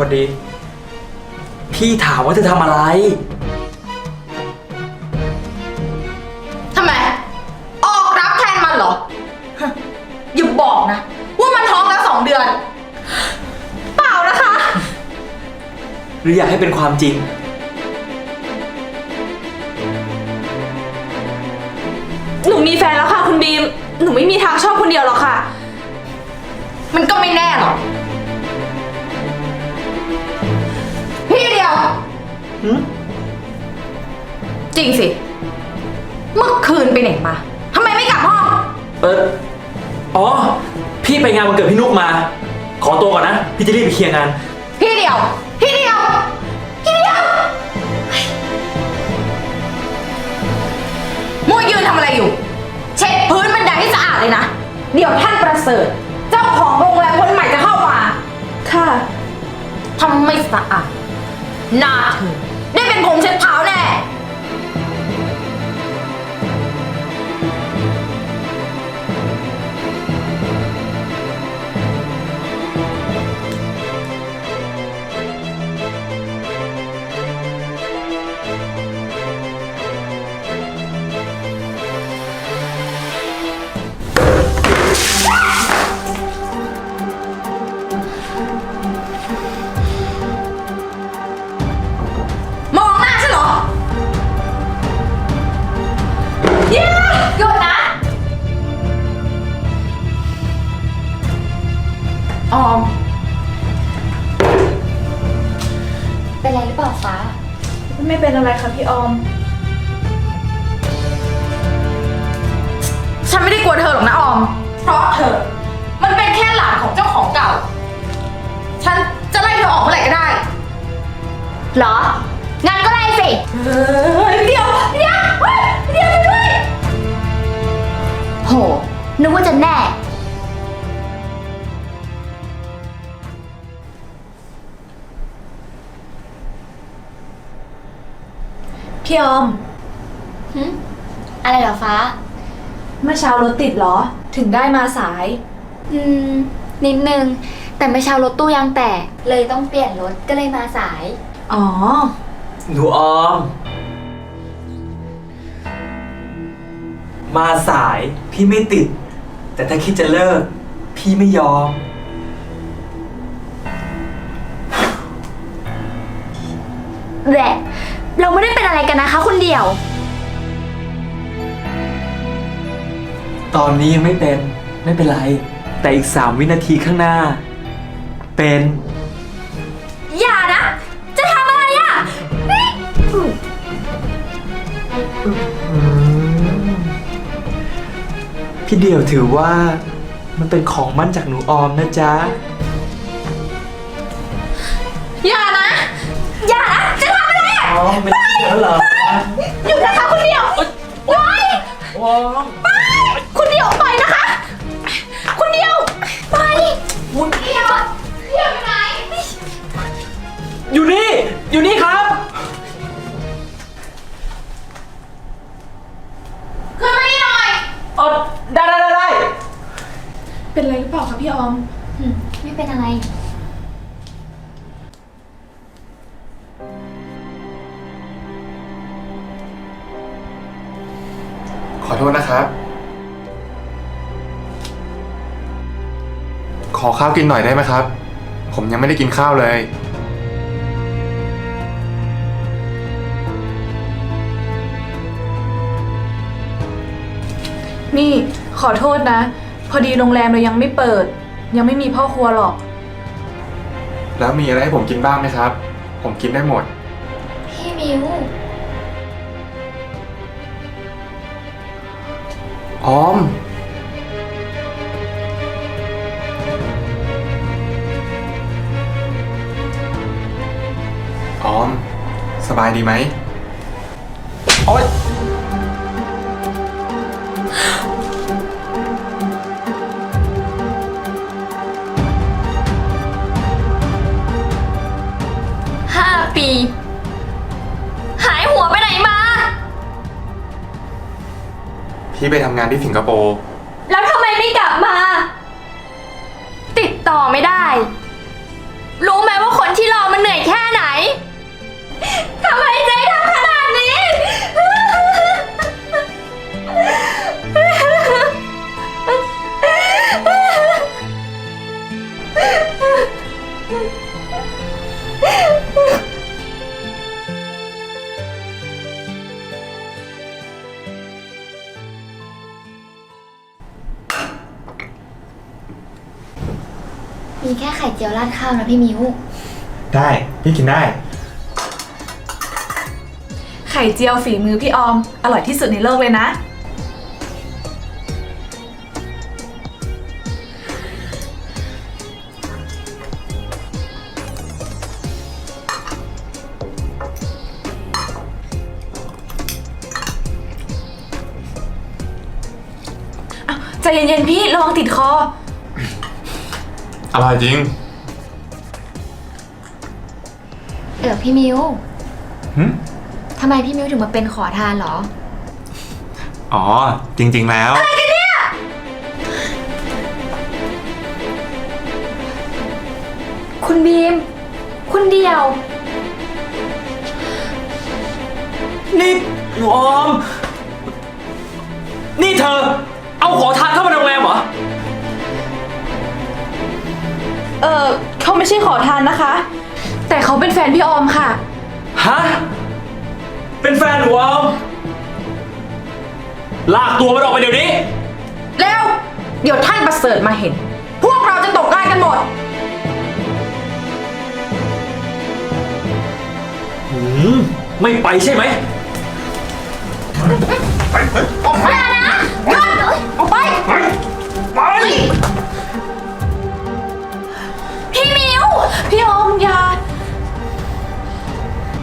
วัสดี พี่ถามว่าเธอทำอะไร ทำไม ออกรับแทนมันเหรอฮะอย่าบอกนะ ว่ามันท้องแล้วสองเดือน เปล่านะคะ หรืออยากให้เป็นความจริง หนูมีแฟนแล้วค่ะคุณบีม หนูไม่มีทางชอบคุณเดียวหรอกค่ะ มันก็ไม่แน่หรอก วหืมจริงสิ เมื่อคืนไปไหนมาทำไมไม่กลับห้อง เอออ๋อ พี่ไปงานวันเกิดพี่นุกมา ขอตัวก่อนนะ พี่จะรีบไปเคลียร์งาน พี่เดียว พี่เดียว พี่เดียวมัวยืนทำอะไรอยู่ เช็ดพื้นบันไดให้สะอาดเลยนะ เดี๋ยวท่านประเสริฐ เจ้าของโรงแรมคนใหม่จะเข้ามา ค่ะ ทำไม่สะอาด หน้าเธอได้เป็นผมเช็ดเท้าแน่ ออม เป็นไรหรือเปล่าฟ้า ไม่เป็นอะไรค่ะพี่ออม ฉันไม่ได้กลัวเธอหรอกนะออม เพราะเธอ มันเป็นแค่หลานของเจ้าของเก่า ฉันจะไล่เธอออกเมื่อไหร่ก็ได้ เหรอ งั้นก็ไล่สิเฮ้ยเดี๋ยว เดี๋ยวเฮ้ยเดี๋ยวไปด้วย โห นึกว่าจะแน่ พี่ออม หึอะไรเหรอฟ้า เมื่อเช้ารถติดเหรอ ถึงได้มาสาย อืม นิดนึง แต่เมื่อเช้ารถตู้ยางแตกเลยต้องเปลี่ยนรถก็เลยมาสาย อ๋อ หนูออม มาสายพี่ไม่ติด แต่ถ้าคิดจะเลิก พี่ไม่ยอม แหละ เราไม่ได้เป็นอะไรกันนะคะคุณเดี่ยว ตอนนี้ยังไม่เป็นไม่เป็นไร แต่อีกสามวินาทีข้างหน้า เป็น อย่านะ จะทำอะไรอะนี่พี่เดี่ยวถือว่ามันเป็นของมั่นจากหนูออมนะจ๊ะ อะไรอะออมไม่ได้แล้วเหรอหยุดนะคะคุณเดียวไว้ออมไปคุณเดียวไปนะคะ คุณเดียวไปคุณเดียวเดียวอยู่ไหนอยู่นี่ อยู่นี่ครับ ขึ้นมานี่หน่อยเออได้ได้ได้ได้เป็นอะไรหรือเปล่าคะพี่ออมอืมไม่เป็นอะไราวกินหน่อยได้ไหมครับ ผมยังไม่ได้กินข้าวเลย นี่ขอโทษนะ พอดีโรงแรมเรายังไม่เปิด ยังไม่มีพ่อครัวหรอก แล้วมีอะไรให้ผมกินบ้างไหมครับ ผมกินได้หมด พี่มิวออม ดีไหมโอ๊ยห้าปี หายหัวไปไหนมา พี่ไปทำงานที่สิงคโปร์ แล้วทำไมไม่กลับมา ติดต่อไม่ได้ รู้ไหมว่าคนที่รอมันเหนื่อยแค่ไหน มีแค่ไข่เจียวราดข้าวนะพี่มิว ได้ พี่กินได้ ไข่เจียวฝีมือพี่ออม อร่อยที่สุดในโลกเลยนะ อ้าวใจเย็นๆพี่ระวังติดคอ อร่อยจริงเออพี่มิวหึทำไมพี่มิวถึงมาเป็นขอทานเหรอ อ๋อ จริง ๆ แล้ว คุณบีม คุณเดียว นี่หนูออม นี่เธอ เอาขอทานเข้ามาในโรงแรมเหรอ เออเขาไม่ใช่ขอทานนะคะ แต่เขาเป็นแฟนพี่ออมค่ะ ฮะ เป็นแฟนหนูออมลากตัวมันออกไปเดี๋ยวนี้ แล้ว เดี๋ยวท่านประเสริฐมาเห็น พวกเราจะตกงานกันหมด หืม ไม่ไปใช่ไหมออกไปนะหยุดออกไป ไป พี่อมยา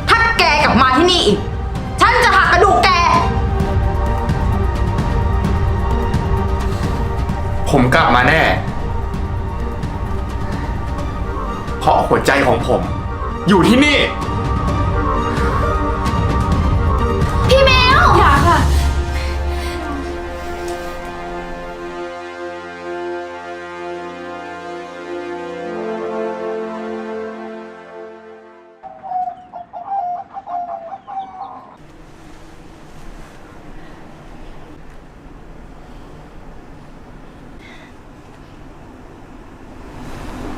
ถ้าแกกลับมาที่นี่อีก ฉันจะหักกระดูกแก ผมกลับมาแน่ เพราะหัวใจของผม อยู่ที่นี่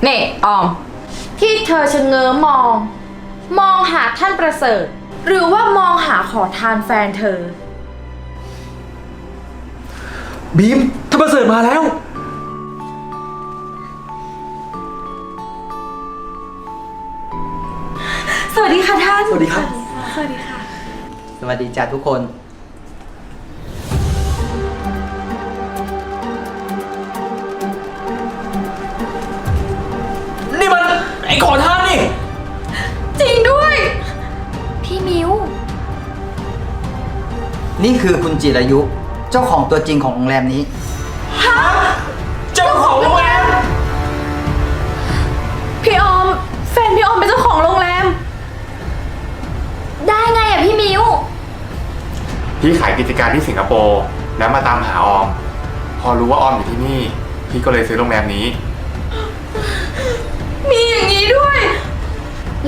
นี่ออม ที่เธอชะเง้อมอง มองหาท่านประเสริฐ หรือว่ามองหาขอทานแฟนเธอ บีมถ้าประเสริฐมาแล้ว สวัสดีค่ะท่าน สวัสดีครับ สวัสดีค่ะ สวัสดีจ้าทุกคนนี่ อ้ขอทานนี่ จริงด้วย พี่มิว นี่คือคุณจิรายุ เจ้าของตัวจริงของโรงแรมนี้ เจ้าของโรงแรม พี่ออม แฟนพี่ออมเป็นเจ้าของโรงแรม ได้ไงอะพี่มิว พี่ขายกิจการที่สิงคโปร์แล้วมาตามหาออม พอรู้ว่าออมอยู่ที่นี่ พี่ก็เลยซื้อโรงแรมนี้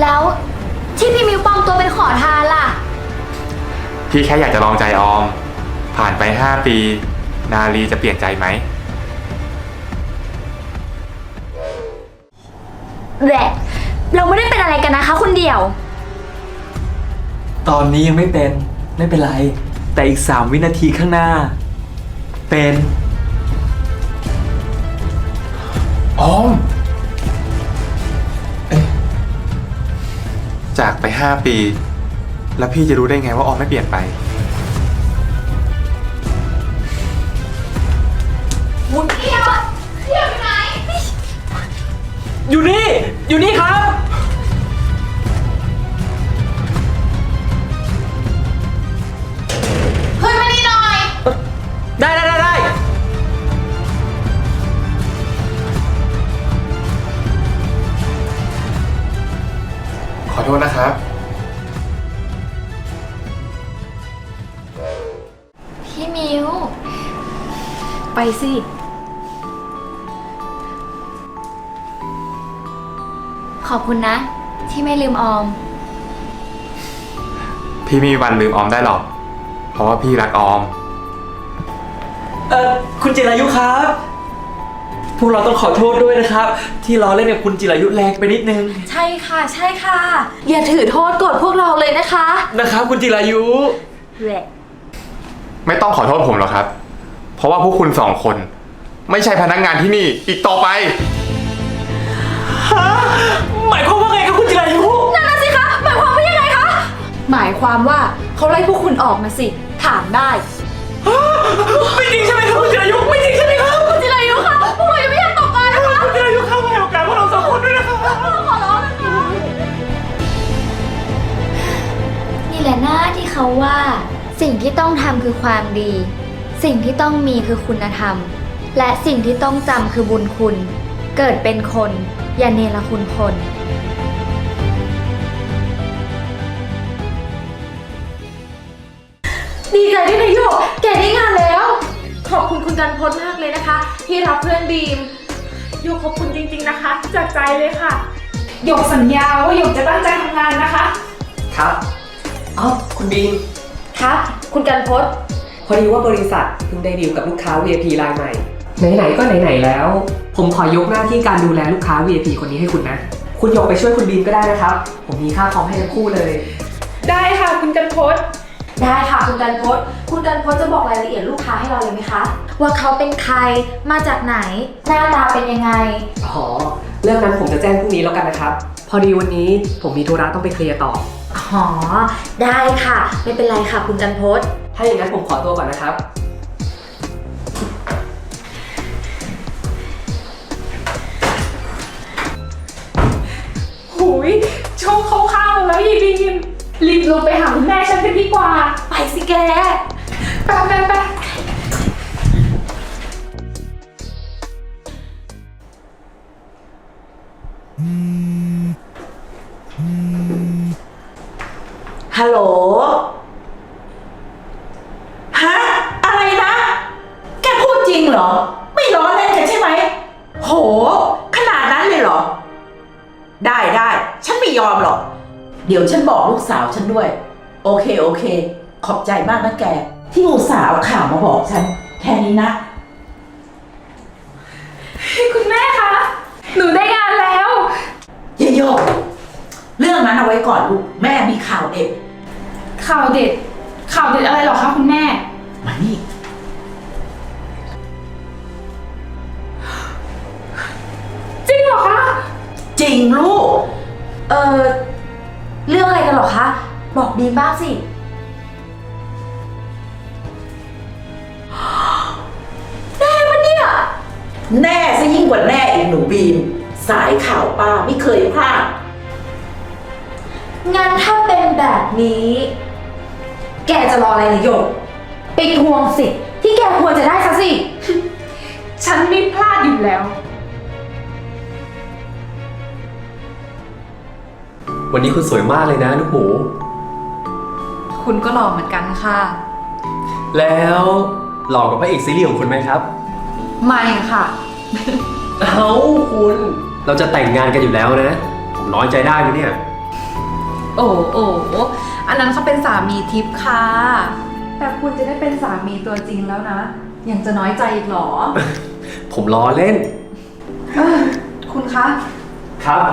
แล้วที่พี่มิวปลอมตัวเป็นขอทานล่ะ พี่แค่อยากจะลองใจออม ผ่านไป 5 ปี นาลีจะเปลี่ยนใจไหม แหละเราไม่ได้เป็นอะไรกันนะคะคุณเดียว ตอนนี้ยังไม่เป็นไม่เป็นไร แต่อีก 3 วินาทีข้างหน้า เป็น ออม จากไป 5 ปี แล้วพี่จะรู้ได้ไงว่าออมไม่เปลี่ยนไปอยู่นี่ อยู่นี่ครับ ไปสิ ขอบคุณนะ ที่ไม่ลืมออม พี่ไมมีวันลืมออมได้หรอก เพราะว่าพี่รักออม เออคุณจิรายุครับ พวกเราต้องขอโทษด้วยนะครับ ที่ล้อเล่นกับคุณจิรายุแรงไปนิดนึงใช่ค่ะ ใช่ค่ะ อย่าถือโทษโกรธพวกเราเลยนะคะนะครับ คุณจิรายุไม่ต้องขอโทษผมหรอกครับ เพราะว่าพวกคุณสองคน ไม่ใช่พนักงานที่นี่อีกต่อไปหมายความว่าไงครับคุณจิรายุนั่นน่ะสิคะ หมายความว่ายังไงคะ หมายความว่าเขาไล่พวกคุณออกนะสิ ถามได้ไม่จริงใช่ไหมครับคุณจิรายุไม่จริงใช่ไหมครับคุณจิรายุค่ะพวกเรายังไม่อยากตกงานนะคะคุณจิรายุเข้าให้โอกาสพวกเราสองคนด้วยนะครับขอร้องนะคะ นี่แหละหน้าที่เขาว่า สิ่งที่ต้องทำคือความดี สิ่งที่ต้องมีคือคุณธรรม และสิ่งที่ต้องจำคือบุญคุณ เกิดเป็นคน อย่าเนรคุณคน ดีใจด้วยนะโยกแกได้งานแล้ว ขอบคุณคุณกันพจน์มากเลยนะคะ ที่รับเพื่อนบีมโยกขอบคุณจริงๆนะคะ จากใจเลยค่ะโยกสัญญาว่าโยกจะตั้งใจทำงานนะคะ ครับอ๋อคุณบีม ครับ คุณกันพจน์ พอดีว่าบริษัทเพิ่งได้ดีลกับลูกค้า VIP รายใหม่ ไหนๆก็ไหนๆแล้ว ผมขอยกหน้าที่การดูแลลูกค้า VIP คนนี้ให้คุณนะ คุณยกไปช่วยคุณบีมก็ได้นะครับ ผมมีค่าคอมให้ทั้งคู่เลย ได้ค่ะคุณกันพศได้ค่ะคุณกันพจน์คุณกันพจน์จะบอกรายละเอียดลูกค้าให้เราเลยไหมคะ ว่าเขาเป็นใครมาจากไหน หน้าตาเป็นยังไง อ๋อ เรื่องนั้นผมจะแจ้งพรุ่งนี้แล้วกันนะครับ พอดีวันนี้ผมมีธุระต้องไปเคลียร์ต่อ อ๋อ ได้ค่ะ ไม่เป็นไรค่ะคุณกันพจน์ ถ้าอย่างนั้นผมขอตัวก่อนนะครับ หุยโชคเข้าข้างแล้วยีบีมรีบลงไปหาคุณแม่ฉันกันดีกว่า ไปสิแกไปไปไปฮัลโหล บใจมากนะแก ที่อุตส่าห์เอาข่าวมาบอกฉัน แค่นี้นะ คุณแม่คะ หนูได้งานแล้ว เยโยกเรื่องนั้นเอาไว้ก่อนลูก แม่มีข่าวเด็ด ข่าวเด็ด ข่าวเด็ดอะไรเหรอคะคุณแม่ มานี่ จริงเหรอคะ จริงลูก เออเรื่องอะไรกันเหรอคะ บอกบีมบ้างสิ แน่ซะยิ่งกว่าแน่อีกหนูบีม สายข่าวป้าไม่เคยพลาด งั้นถ้าเป็นแบบนี้ แกจะรออะไรล่ะโยก ไปทวงสิทธิ์ที่แกควรจะได้ซะสิ ฉันไม่พลาดอยู่แล้ว วันนี้คุณสวยมากเลยนะลูกหมู คุณก็หล่อเหมือนกันค่ะ แล้วหล่อกว่าพระเอกซีรีส์ของคุณไหมครับ ไม่ค่ะ เอาคุณ เราจะแต่งงานกันอยู่แล้วนะ ผมน้อยใจได้ไหมเนี่ย โอ้โอ้อันนั้นเขาเป็นสามีทิพย์ค่ะ แต่คุณจะได้เป็นสามีตัวจริงแล้วนะ ยังจะน้อยใจอีกเหรอ ผมล้อเล่น เออคุณคะ ครับ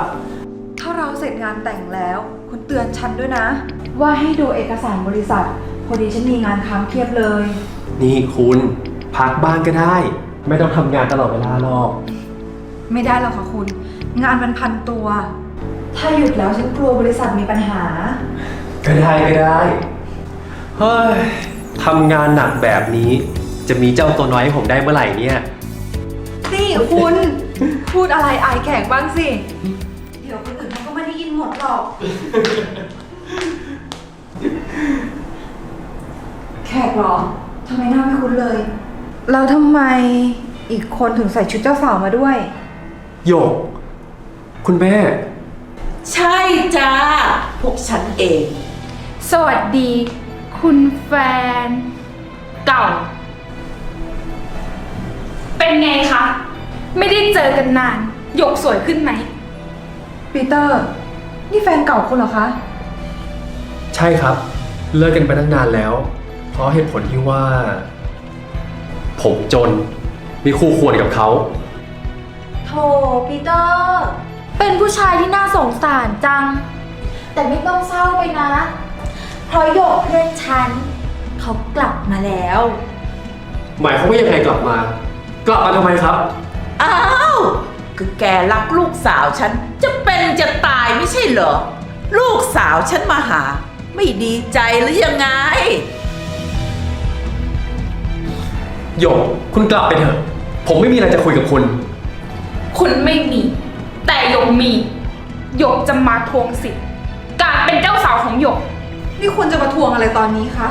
ถ้าเราเสร็จงานแต่งแล้ว คุณเตือนฉันด้วยนะ ว่าให้ดูเอกสารบริษัท พอดีฉันมีงานค้างเพียบเลย นี่คุณ พักบ้างก็ได้ ไม่ต้องทำงานตลอดเวลาหรอก ไม่ได้หรอกค่ะคุณ งานมันพันตัว ถ้าหยุดแล้วฉันกลัวบริษัทมีปัญหา ก็ได้ก็ได้ เฮ้ยทำงานหนักแบบนี้ จะมีเจ้าตัวน้อยให้ผมได้เมื่อไหร่เนี่ย นี่คุณ พูดอะไรอายแขกบ้างสิ เดี๋ยวคนอื่นเขาก็ไม่ได้ยินหมดหรอก แขกเหรอทำไมหน้าไม่คุ้นเลย แล้วทำไมอีกคนถึงใส่ชุดเจ้าสาวมาด้วย โยก คุณแม่ ใช่จ้า พวกฉันเอง สวัสดี คุณแฟน เก่า เป็นไงคะ ไม่ได้เจอกันนาน หยกสวยขึ้นไหม ปีเตอร์ นี่แฟนเก่าคุณเหรอคะ ใช่ครับ เลิกกันไปตั้งนานแล้ว เพราะเหตุผลที่ว่า ผมจนไมีคู่ควรกับเขาโธ่ปีเตอร์ เป็นผู้ชายที่น่าสงสารจัง แต่ไม่ต้องเศร้าไปนะ เพราะหยกเพื่อนฉัน เขากลับมาแล้ว หมายความว่ายังไงกลับมา กลับมาทำไมครับ อ้าวคือแกรักลูกสาวฉัน จะเป็นจะตายไม่ใช่เหรอ ลูกสาวฉันมาหา ไม่ดีใจหรือยังไง หยกคุณกลับไปเถอะ ผมไม่มีอะไรจะคุยกับคุณ คุณไม่มี แต่หยกมีหยกจะมาทวงสิทธิ์การเป็นเจ้าสาวของหยก นี่คุณจะมาทวงอะไรตอนนี้คะ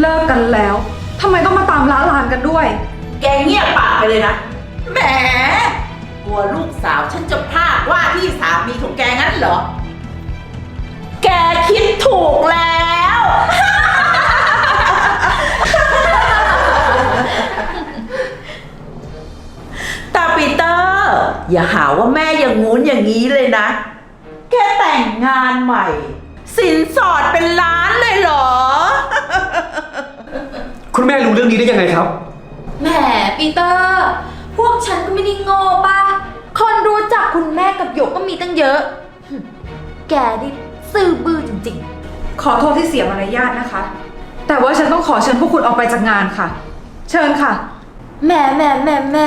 เลิกกันแล้ว ทำไมต้องมาตามล้าลานกันด้วย แกเงียบปากไปเลยนะ แหมกลัวลูกสาวฉันจะพลาดว่าที่สามีของแกงั้นเหรอ แกคิดถูกแล้ว อย่าหาว่าแม่อย่างงู้นอย่างนี้เลยนะแกแต่งงานใหม่ สินสอดเป็นล้านเลยเหรอ คุณแม่รู้เรื่องนี้ได้ยังไงครับ แหมปีเตอร์ พวกฉันก็ไม่ได้โง่ป่ะ คนรู้จักคุณแม่กับหยกก็มีตั้งเยอะหึแกดิซื่อบื้อจริงขอโทษที่เสียมารยาทนะคะ แต่ว่าฉันต้องขอเชิญพวกคุณออกไปจากงานค่ะ เชิญค่ะ ๆแหมแหมแหมแหม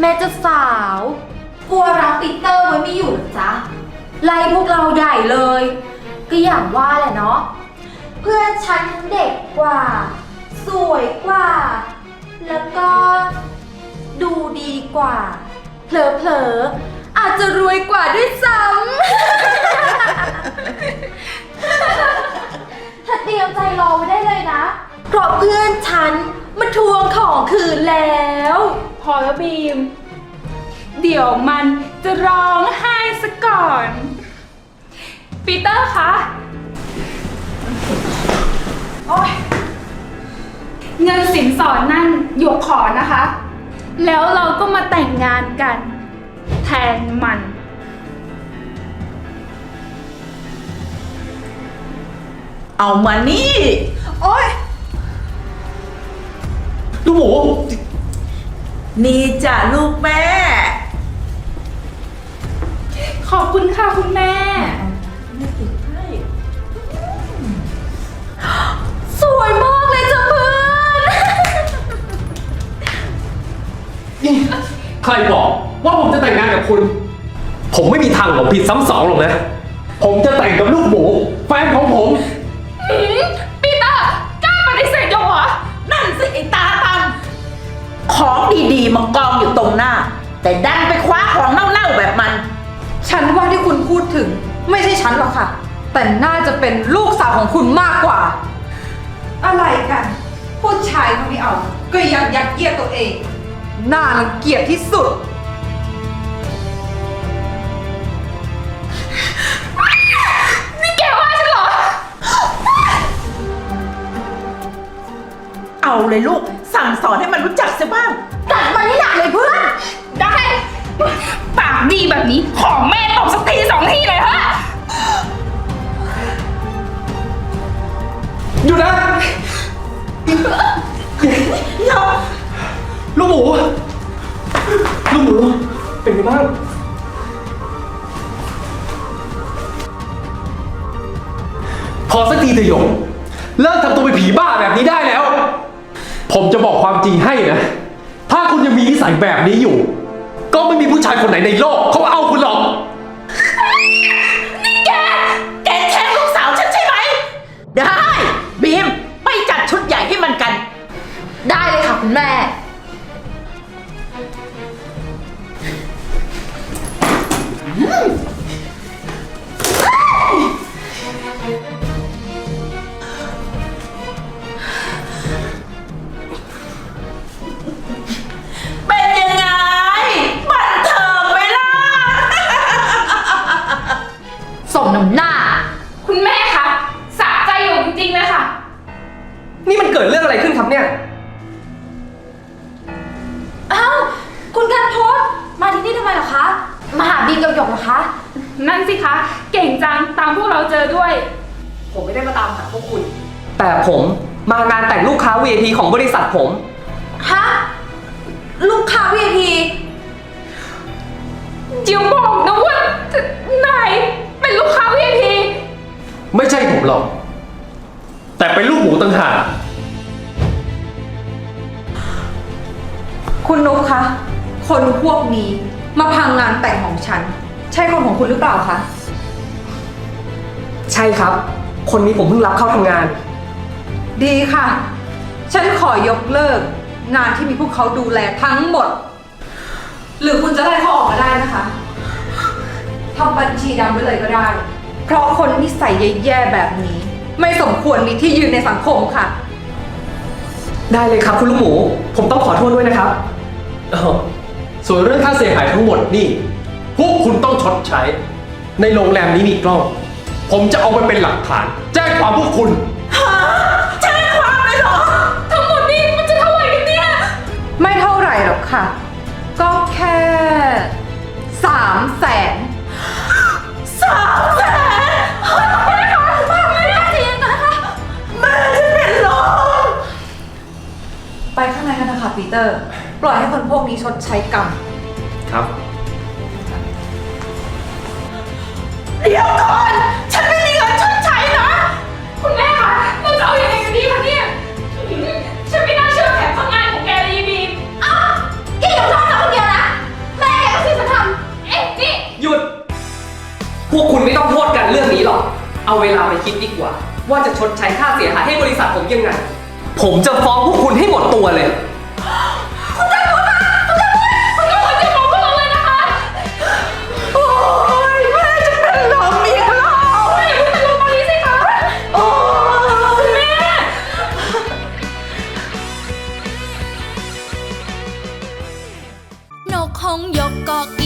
แม่เจ้าสาว กลัวรักปีเตอร์ไว้ไม่อยู่เหรอจ๊ะไล่พวกเราใหญ่เลย ก็อย่างว่าแหละเนาะ เพื่อนฉันทั้งเด็กกว่า สวยกว่า แล้วก็ ดูดีกว่า เผลอๆ อาจจะรวยกว่าด้วยซ้ำ ถ้าเตรียมใจรอไว้ได้เลยนะ เพราะเพื่อนฉันมาทวงของคืนแล้ว พอแล้วบีม เดี๋ยวมันจะร้องไห้ซะก่อน ปีเตอร์คะ โอ๊ย เงินสินสอดนั่นหยกขอนะคะ แล้วเราก็มาแต่งงานกัน แทนมัน เอามานี่ โอ๊ย ลูกหมู นี่จ้ะลูกแม่ ขอบคุณค่ะคุณแม่ สวยมากเลยจ้ะเพื่อนใครบอกว่าผมจะแต่งงานกับคุณ ผมไม่มีทางหลบผิดซ้ำสองหรอกนะ ผมจะแต่งกับลูกหมู แฟนของผม มากองอยู่ตรงหน้า แต่ดันไปคว้าของเน่าๆแบบมัน ฉันว่าที่คุณพูดถึงไม่ใช่ฉันหรอกค่ะ แต่น่าจะเป็นลูกสาวของคุณมากกว่า อะไรกัน ผู้ชายเขาไม่เอา ก็ยังยัดเยียดตัวเอง น่ารังเกียจที่สุด นี่แกว่าฉันเหรอ เอาเลยลูกสั่งสอนให้มันรู้จักซะบ้าง จัดมันให้หนักเลยเพื่อน ได้ ปากดีแบบนี้ ของแม่ตบสักทีสองทีเลยฮะ หยุดนะลูกหมู ลูกหมู เป็นไงบ้าง พอสักทีเถอะหยงเลิกทำตัวเป็นผีบ้าแบบนี้ได้แล้ว ผมจะบอกความจริงให้นะ ถ้าคุณยังมีนิสัยแบบนี้อยู่ ก็ไม่มีผู้ชายคนไหนในโลกเขาเอาคุณหรอกแก แกแช่งลูกสาวฉันใช่ไหม ได้ บีม ไปจัดชุดใหญ่ให้มันกัน ได้เลยค่ะคุณแม่ รอก แต่เป็นลูกหมูต่างหากคุณนุ๊กคะ คนพวกนี้มาพังงานแต่งของฉัน ใช่คนของคุณหรือเปล่าคะ ใช่ครับ คนนี้ผมเพิ่งรับเข้าทำงาน ดีค่ะ ฉันขอยกเลิก งานที่มีพวกเขาดูแลทั้งหมด หรือคุณจะไล่เขาออกมาได้นะคะทำบัญชีดำไว้เลยก็ได้ เพราะคนนิสัยแย่ๆแบบนี้ ไม่สมควรมีที่ยืนในสังคมค่ะ ได้เลยครับคุณลูกหมู ผมต้องขอโทษด้วยนะครับ อ้าวส่วนเรื่องค่าเสียหายทั้งหมดนี่ พวกคุณต้องชดใช้ ในโรงแรมนี้มีกล้อง ผมจะเอาไปเป็นหลักฐาน แจ้งความพวกคุณแจ้งความเลยเหรอ ทั้งหมดนี้มันจะเท่าไหร่กันเนี่ย ไม่เท่าไหร่หรอกค่ะ ปีเตอร์ ปล่อยให้คนพวกนี้ชดใช้กรรม ครับ เดี๋ยวก่อน ฉันไม่มีเงินชดใช้นะ คุณแม่คะเราจะเอาอยัางไงกันดีคะเนี่ยหืมฉันไม่น่าเชื่อแผนพังงานของแกเลยยีบีมอ้าวแกอย่าโทษเราคนเดียวนะ แม่แกก็สิจะทเอ๊ะนี่ หยุด พวกคุณไม่ต้องโทษกันเรื่องนี้หรอก เอาเวลาไปคิดดีกว่า ว่าจะชดใช้ค่าเสียหายให้บริษัทผมยังไง ผมจะฟ้องพวกคุณให้หมดตัวเลย ค